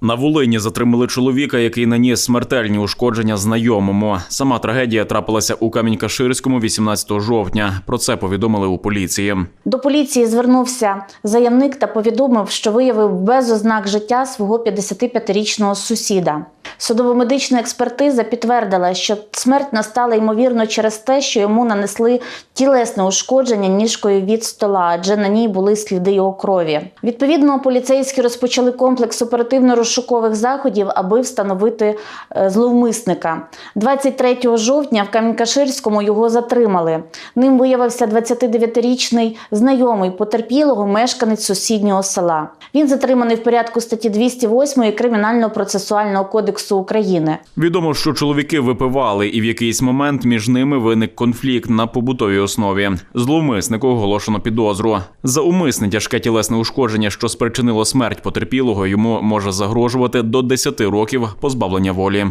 На Волині затримали чоловіка, який наніс смертельні ушкодження знайомому. Сама трагедія трапилася у Камінь-Каширському 18 жовтня. Про це повідомили у поліції. До поліції звернувся заявник та повідомив, що виявив без ознак життя свого 55-річного сусіда. Судово-медична експертиза підтвердила, що смерть настала ймовірно через те, що йому нанесли тілесне ушкодження ніжкою від стола, адже на ній були сліди його крові. Відповідно, поліцейські розпочали комплекс оперативно-розшукових заходів, аби встановити е, зловмисника. 23 жовтня в Кам'янкаширському його затримали. Ним виявився 29-річний знайомий потерпілого мешканець сусіднього села. Він затриманий в порядку статті 208 Кримінально-процесуального кодексу України. Відомо, що чоловіки випивали, і в якийсь момент між ними виник конфлікт на побутовій основі. Зловмиснику оголошено підозру. За умисне тяжке тілесне ушкодження, що спричинило смерть потерпілого, йому може загрожувати до 10 років позбавлення волі.